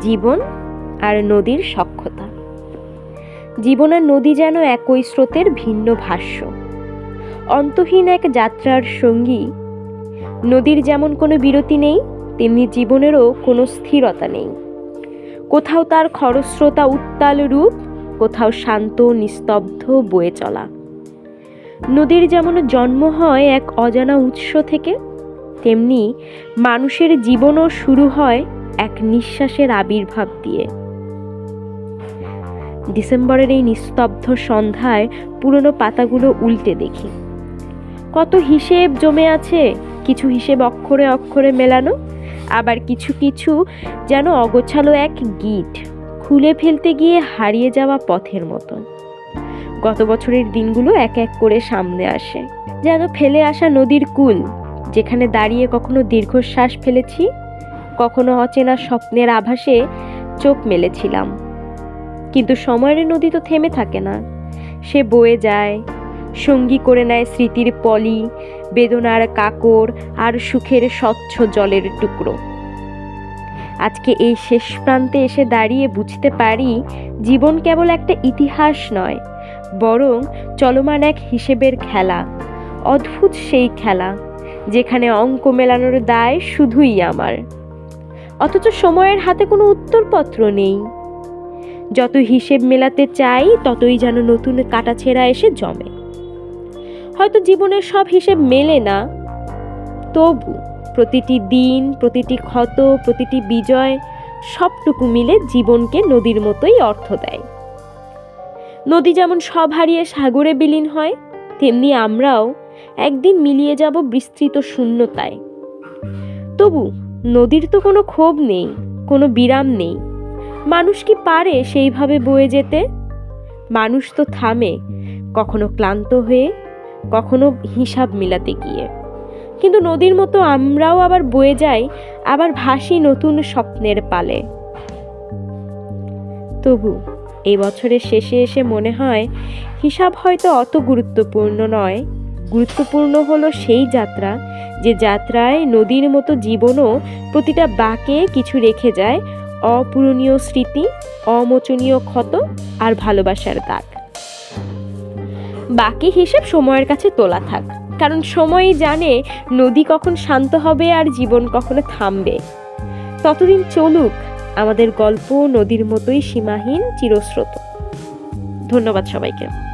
জীবন আর নদীর সক্ষতা। জীবন আর নদী যেন একই স্রোতের ভিন্ন ভাষ্য। অন্তহীন এক যাত্রার সঙ্গী, নদীর যেমন কোনো বিরতি নেই, তেমনি জীবনেরও কোনো স্থিরতা নেই। কোথাও তার খরস্রোতা উত্তাল রূপ, কোথাও শান্ত নিস্তব্ধ বয়ে চলা। নদীর যেমন জন্ম হয় এক অজানা উৎস থেকে, তেমনি মানুষের জীবনও শুরু হয় এক নিঃশ্বাসের আবির্ভাব দিয়ে। ডিসেম্বরের এই নিস্তব্ধ সন্ধ্যায় পুরনো পাতাগুলো উল্টে দেখি। কত হিসেব জমে আছে, কিছু হিসেব অক্ষরে অক্ষরে মেলানো, আবার কিছু কিছু যেন অগোছালো এক গিট খুলে ফেলতে গিয়ে হারিয়ে যাওয়া পথের মতো গত বছরের দিনগুলো এক এক করে সামনে আসে। যেন ফেলে আসা নদীর কুল, যেখানে দাঁড়িয়ে কখনো দীর্ঘশ্বাস ফেলেছি কখনো অচেনা স্বপ্নের আভাসে চোখ মেলেছিলাম। কিন্তু সময়ের নদী তো থেমে থাকে না। সে বয়ে যায়, সঙ্গী করে নেয় স্মৃতির পলি, বেদনার কাকর আর সুখের স্বচ্ছ জলের টুকরো। আজকে এই শেষ প্রান্তে এসে দাঁড়িয়ে বুঝতে পারি জীবন কেবল একটা ইতিহাস নয়, বরং চলমান এক হিসেবের খেলা, অদ্ভুত সেই খেলা, যেখানে অঙ্ক মেলানোর দায় শুধুই আমার। অথচ সময়ের হাতে কোনো উত্তরপত্র নেই। যত হিসেব মেলাতে চাই, ততই যেন নতুন কাটাছেঁড়া এসে জমে। হয়তো জীবনের সব হিসেব মেলে না। তবু প্রতিটি দিন, প্রতিটি ক্ষত, প্রতিটি বিজয় সবটুকু মিলে জীবনকে নদীর মতোই অর্থ দেয়। নদী যেমন সব হারিয়ে সাগরে বিলীন হয়, তেমনি আমরাও একদিন মিলিয়ে যাব বিস্তৃত শূন্যতায়। তবু নদীর তো কোনো ক্ষোভ নেই, কোনো বিরাম নেই। মানুষ কি পারে সেইভাবে বয়ে যেতে? মানুষ তো থামে, কখনো ক্লান্ত হয়ে, কখনো হিসাব মিলাতে গিয়ে। কিন্তু নদীর মতো আমরাও আবার বয়ে যাই, আবার ভাসি নতুন স্বপ্নের পালে। তবু এই বছরের শেষে এসে মনে হয়, হিসাব হয়তো অত গুরুত্বপূর্ণ নয়। গুরুত্বপূর্ণ হলো সেই যাত্রা, যে যাত্রায় নদীর মতো জীবনও প্রতিটা বাঁকে কিছু রেখে যায় অপূরণীয় স্মৃতি, অমোচনীয় ক্ষত আর ভালোবাসার দাগ। বাকি হিসেব সময়ের কাছে তোলা থাক, কারণ সময়ই জানে নদী কখন শান্ত হবে আর জীবন কখনো থামবে। ততদিন চলুক, আমাদের গল্প নদীর মতোই সীমাহীন, চিরস্রোত। ধন্যবাদ সবাইকে।